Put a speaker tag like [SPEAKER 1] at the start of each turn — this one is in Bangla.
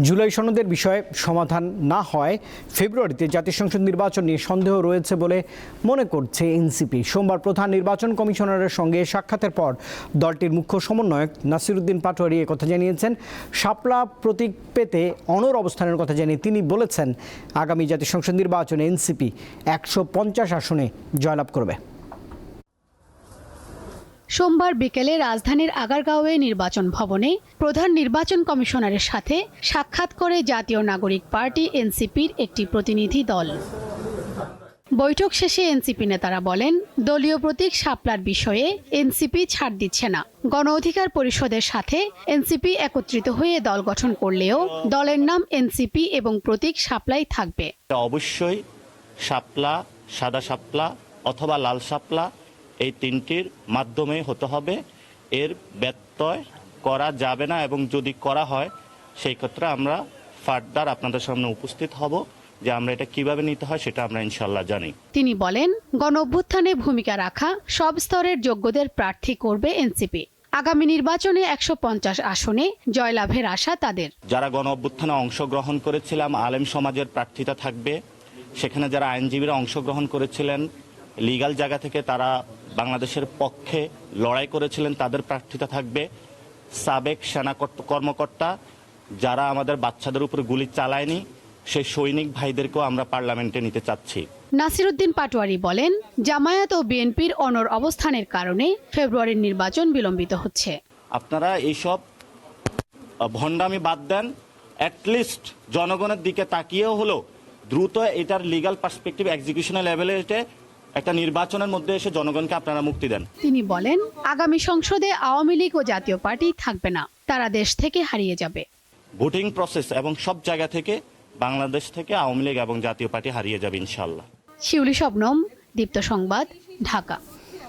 [SPEAKER 1] জুলাই সনদের বিষয়ে সমাধান না হয়, ফেব্রুয়ারিতে জাতীয় সংসদ নির্বাচন নিয়ে সন্দেহ রয়েছে বলে মনে করছে এনসিপি। সোমবার প্রধান নির্বাচন কমিশনারের সঙ্গে সাক্ষাতের পর দলটির মুখ্য সমন্বয়ক নাসিরুদ্দিন পাটোয়ারি কথা জানিয়েছেন। শাপলা প্রতীক পেতে অনর অবস্থানের কথা জানিয়ে তিনি বলেছেন, আগামী জাতীয় সংসদ নির্বাচনে এনসিপি একশো পঞ্চাশ আসনে জয়লাভ করবে।
[SPEAKER 2] সোমবার বিকেলে রাজধানীর আগারগাঁওয়ে নির্বাচন ভবনে প্রধান নির্বাচন কমিশনারের সাথে সাক্ষাৎ করে জাতীয় নাগরিক পার্টি এনসিপির একটি প্রতিনিধি দল। বৈঠক শেষে এনসিপি নেতারা বলেন, দলীয় প্রতীক শাপলার বিষয়ে এনসিপি ছাড় দিচ্ছে না। গণ অধিকার পরিষদের সাথে এনসিপি একত্রিত হয়ে দল গঠন করলেও দলের নাম এনসিপি এবং প্রতীক শাপলাই থাকবে।
[SPEAKER 3] অবশ্যই শাপলা, সাদা শাপলা অথবা লাল শাপলা এই তিনটির মাধ্যমে হতে হবে। এর ব্যত্যয় করা যাবে না এবং যদি করা হয় সেই ক্ষেত্রে আমরা ফার্দার আপনাদের সামনে উপস্থিত হব যে আমরা এটা কীভাবে নিতে হয় সেটা আমরা ইনশাল্লাহ জানি।
[SPEAKER 2] তিনি বলেন গণ অভ্যুত্থানে ভূমিকা রাখা সব স্তরের যোগ্যদের প্রার্থী করবে এনসিপি। আগামী নির্বাচনে একশো পঞ্চাশ আসনে জয়লাভের আশা তাদের।
[SPEAKER 3] যারা গণ অভ্যুত্থানে অংশগ্রহণ করেছিলাম আলেম সমাজের প্রার্থিতা থাকবে। সেখানে যারা আইনজীবীরা অংশগ্রহণ করেছিলেন লিগাল জায়গা থেকে তারা বাংলাদেশের পক্ষে লড়াই করেছিলেন তাদের প্রার্থিতা থাকবে সাবেক সেনা কর্ত- কর্মকর্তা যারা আমাদের বাচ্চাদের উপর গুলি চালায়নি সেই সৈনিক ভাইদেরকেও আমরা পার্লামেন্টে নিতে চাচ্ছি।
[SPEAKER 2] নাসিরুদ্দিন পাটোয়ারি বলেন জামায়াত ও বিএনপির অনর অবস্থানের কারণে ফেব্রুয়ারির নির্বাচন বিলম্বিত হচ্ছে।
[SPEAKER 3] আপনারা এইসব ভণ্ডামি বাদ দেন অ্যাটলিস্ট জনগণের দিকে তাকিয়েও হলো দ্রুত এটার লিগাল পার্সপেক্টিভ এক্সিকিউশনাল লেভেলে একটা নির্বাচনের মধ্যে এসে জনগণকে আপনারা মুক্তি দেন।
[SPEAKER 2] তিনি বলেন আগামী সংসদে আওয়ামী লীগ ও জাতীয় পার্টি থাকবে না তারা দেশ থেকে হারিয়ে যাবে।
[SPEAKER 3] ভোটিং প্রসেস এবং সব জায়গা থেকে বাংলাদেশ থেকে আওয়ামী লীগ এবং জাতীয় পার্টি হারিয়ে যাবে ইনশাল্লাহ
[SPEAKER 2] শিউলি শবনম দীপ্ত সংবাদ ঢাকা।